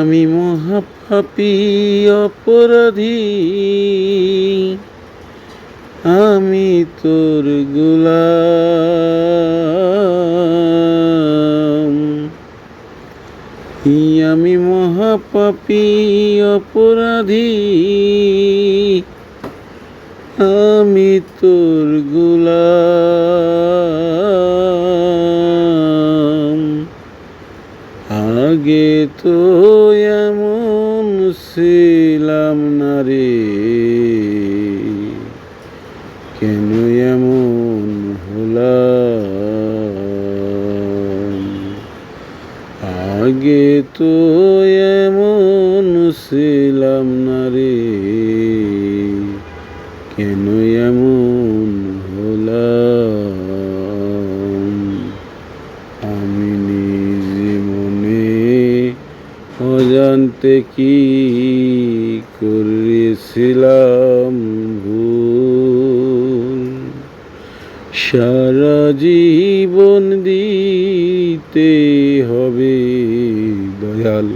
আমি মহাপাপী অপরাধী। আমি তোর গোলাম। আমি মহাপাপী অপরাধী। আমি তোর গোলাম। আগে তো এমন ছিলাম না রে। কেন এমন হলাম? আগে তো এমন ছিলাম না রে। অজান্তে কি করেছিলাম ভুল? সারা জীবন দিতে হবে দয়াল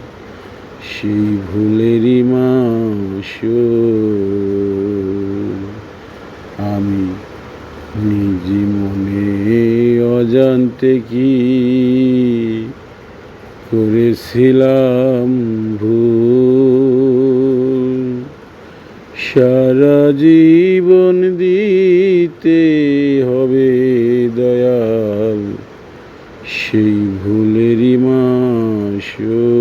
সেই ভুলেরই মাসুল। আমি নিজে মনে অজান্তে কি করেছিলাম ভুল। সারা জীবন দিতে হবে দয়াল, সেই ভুলেরই মাসুল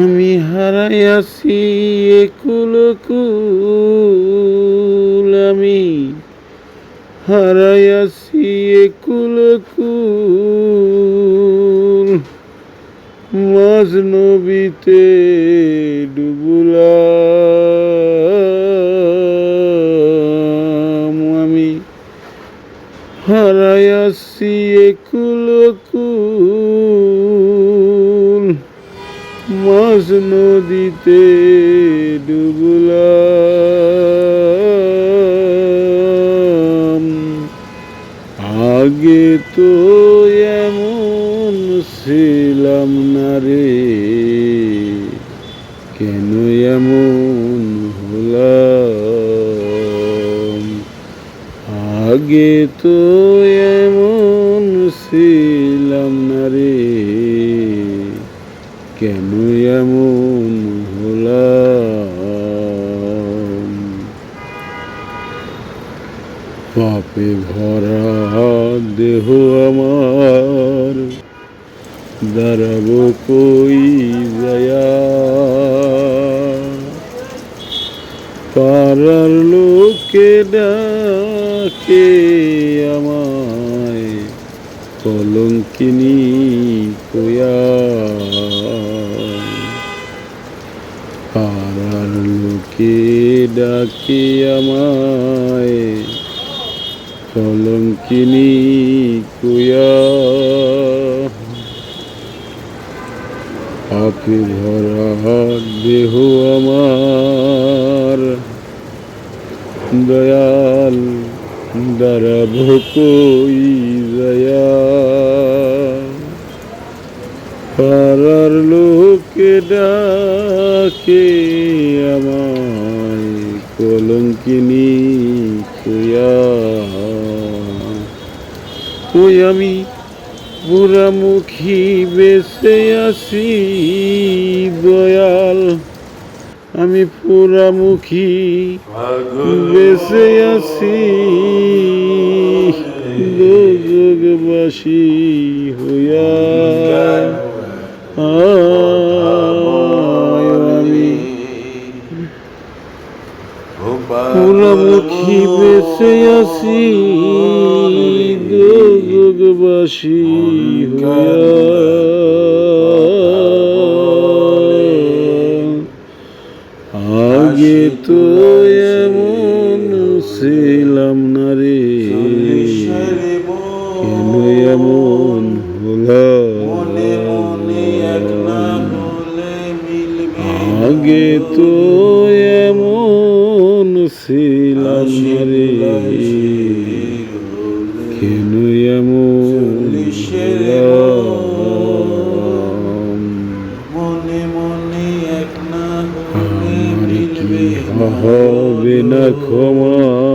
আমি হারাইয়াছি একুল কুল, আমি হারাইয়াছি একুল কুল মাঝ নবীতে ডুবুলাম আমি। হারাইয়াছি একুল কুল। মাঝ নদীতে ডুবলাম। আগে তো এমন ছিলাম না রে। কেন এমন হলাম? আগে তো এমন ছিলাম না রে। কেন এমন পাপে ভরা দেহ আমার। দাঁড়াবো কই যায়া? পাড়ার লোকে ডাকে আমায়, কলঙ্কিনী কয়া। পাড়ার লোকে ডাকে আমায় কলঙ্কিনী কুয়া। আপনি ভরা দেহ আমার। দয়াল দাঁড়াব কই দয়া পাড়ার লোকে ডাকে আমায় কলঙ্কিনী তুই আমি বুড়ামুখী বেসে আসি দয়াল। আমি পুরামুখী বেসে আসি যোগবাসী হইয়া। আয় পুরামুখী বেসে আসি যোগবাসী আগে তো এমন ছিলাম না রে কেন এমন ছিলাম রে কেন এমন মনে মনে এক না। হবে না ক্ষমা?